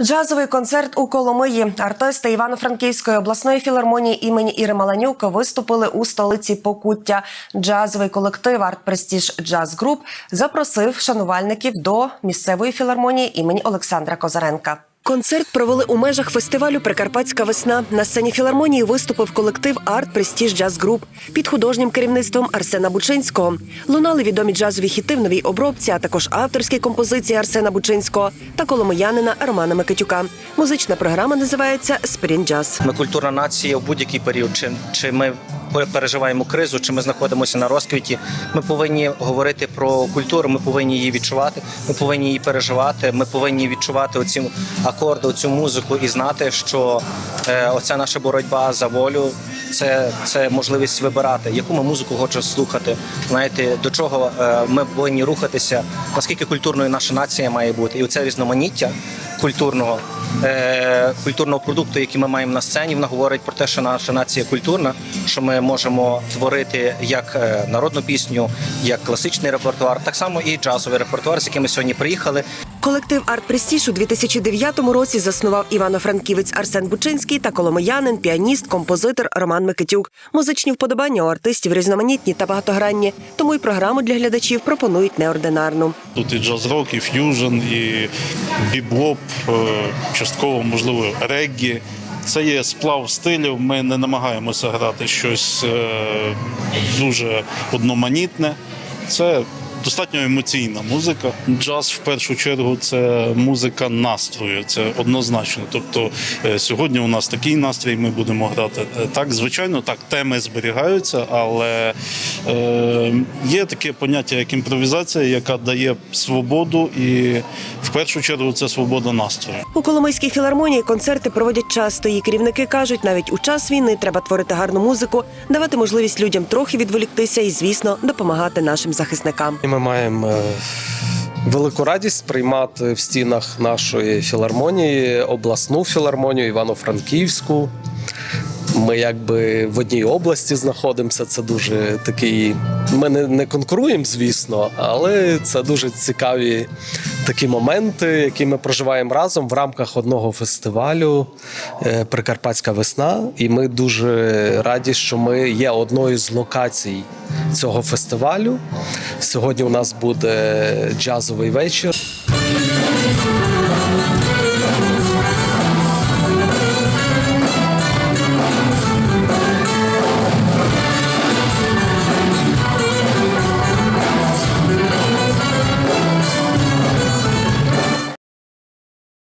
Джазовий концерт у Коломиї. Артисти Івано-Франківської обласної філармонії імені Іри Маланюк виступили у столиці Покуття. Джазовий колектив Арт Престіж Джаз Груп запросив шанувальників до місцевої філармонії імені Олександра Козаренка. Концерт провели у межах фестивалю Прикарпатська весна. На сцені філармонії виступив колектив Арт Престіж Джаз Груп під художнім керівництвом Арсена Бучинського. Лунали відомі джазові хіти в новій обробці, а також авторські композиції Арсена Бучинського та коломиянина Романа Микитюка. Музична програма називається Спрін Джаз. Ми культурна нація в будь-який період, чи, чи ми переживаємо кризу, чи ми знаходимося на розквіті. Ми повинні говорити про культуру, ми повинні її відчувати, ми повинні її переживати. Ми повинні відчувати оці акорди, оцю музику і знати, що е, оця наша боротьба за волю це, це можливість вибирати, яку ми музику хочемо слухати. Знаєте, до чого е, ми повинні рухатися, наскільки культурною наша нація має бути, і оце різноманіття культурного. е, Культурного продукту, який ми маємо на сцені, вона говорить про те, що наша нація культурна, що ми можемо творити як народну пісню, як класичний репертуар, так само і джазовий репертуар, з яким ми сьогодні приїхали. Колектив Арт Престіж у 2009 році заснував івано-франківець Арсен Бучинський та коломиянин, піаніст, композитор Роман Микитюк. Музичні вподобання у артистів різноманітні та багатогранні, тому й програму для глядачів пропонують неординарну. Тут і джаз-рок, і ф'южн, і бібоп, е, частково, можливо, реггі. Це є сплав стилів. Ми не намагаємося грати щось е, дуже одноманітне. Це достатньо емоційна музика. Джаз в першу чергу це музика настрою. Це однозначно. Тобто е, сьогодні у нас такий настрій, ми будемо грати. Е, Так, звичайно, так, теми зберігаються, але е, є таке поняття, як імпровізація, яка дає свободу, і в першу чергу це свобода настрою. У Коломийській філармонії концерти проводять часто. Її керівники кажуть, навіть у час війни треба творити гарну музику, давати можливість людям трохи відволіктися і, звісно, допомагати нашим захисникам. Ми маємо е, велику радість приймати в стінах нашої філармонії обласну філармонію Івано-Франківську. Ми якби в одній області знаходимося. Це дуже такий. Ми не, не конкуруємо, звісно, але це дуже цікаві такі моменти, які ми проживаємо разом в рамках одного фестивалю е, Прикарпатська весна. І ми дуже раді, що ми є одною з локацій цього фестивалю. Сьогодні у нас буде джазовий вечір.